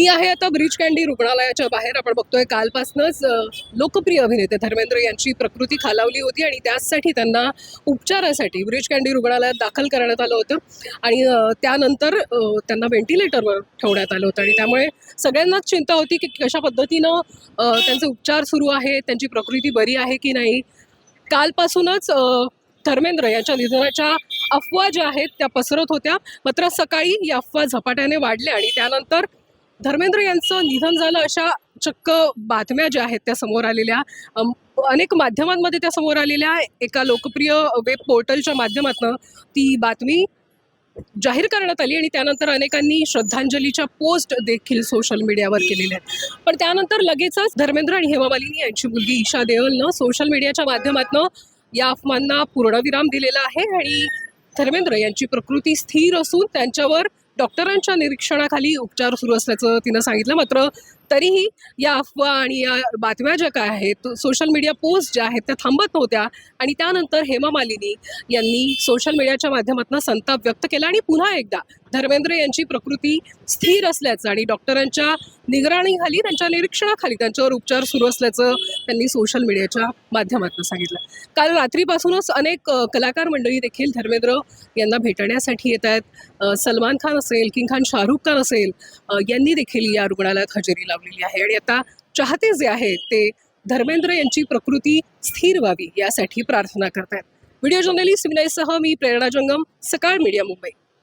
मी आहे आता bridge candy रुग्णालयाच्या बाहेर. आपण बघतोय कालपासूनच लोकप्रिय अभिनेते धर्मेंद्र यांची प्रकृती खालावली होती आणि त्याचसाठी त्यांना उपचारासाठी ब्रिज कँडी रुग्णालयात दाखल करण्यात आलं होतं. आणि त्यानंतर त्यांना व्हेंटिलेटरवर ठेवण्यात आलं होतं. आणि त्यामुळे सगळ्यांनाच चिंता होती की कशा पद्धतीनं त्यांचे उपचार सुरू आहेत त्यांची प्रकृती बरी आहे की नाही. कालपासूनच धर्मेंद्र यांच्या निधनाच्या अफवा ज्या आहेत त्या पसरत होत्या. मात्र सकाळी या अफवा झपाट्याने वाढल्या आणि त्यानंतर धर्मेंद्र यांचं निधन झालं अशा चक्क बातम्या ज्या आहेत त्या समोर आलेल्या. अनेक माध्यमांमध्ये त्या समोर आलेल्या. एका लोकप्रिय वेब पोर्टलच्या माध्यमातून ती बातमी जाहीर करण्यात आली आणि त्यानंतर अनेकांनी श्रद्धांजलीच्या पोस्ट देखील सोशल मीडियावर केलेल्या आहेत. पण त्यानंतर लगेचच धर्मेंद्र आणि हेमा मालिनी यांची मुलगी ईशा देओलनं सोशल मीडियाच्या माध्यमातून या अफवांना पूर्णविराम दिलेला आहे आणि धर्मेंद्र यांची प्रकृती स्थिर असून त्यांच्यावर डॉक्टरांच्या निरीक्षणाखाली उपचार सुरू असल्याचं तिनं सांगितलं. मात्र तरीही या अफवा आणि या बातम्या ज्या काय आहेत सोशल मीडिया पोस्ट ज्या आहेत त्या थांबत नव्हत्या आणि त्यानंतर हेमा मालिनी यांनी सोशल मीडियाच्या माध्यमातून संताप व्यक्त केला आणि पुन्हा एकदा धर्मेंद्र यांची प्रकृती स्थिर असल्याचं आणि डॉक्टरांच्या निगराणीखाली त्यांच्या निरीक्षणाखाली त्यांच्यावर उपचार सुरू असल्याचं त्यांनी सोशल मीडियाच्या माध्यमातून सांगितलं. काल रात्रीपासूनच अनेक कलाकार मंडळी देखील धर्मेंद्र यांना भेटण्यासाठी येत आहेत. सलमान खान असेल किंग खान शाहरुख खान असेल यांनी देखील या रुग्णालयात हजेरी लावलेली आहे. आणि आता चाहते जे आहेत ते धर्मेंद्र यांची प्रकृती स्थिर व्हावी यासाठी प्रार्थना करतायत. व्हिडिओ जर्नलिस्ट विनयसह मी प्रेरणा जंगम सकाळ मीडिया मुंबई.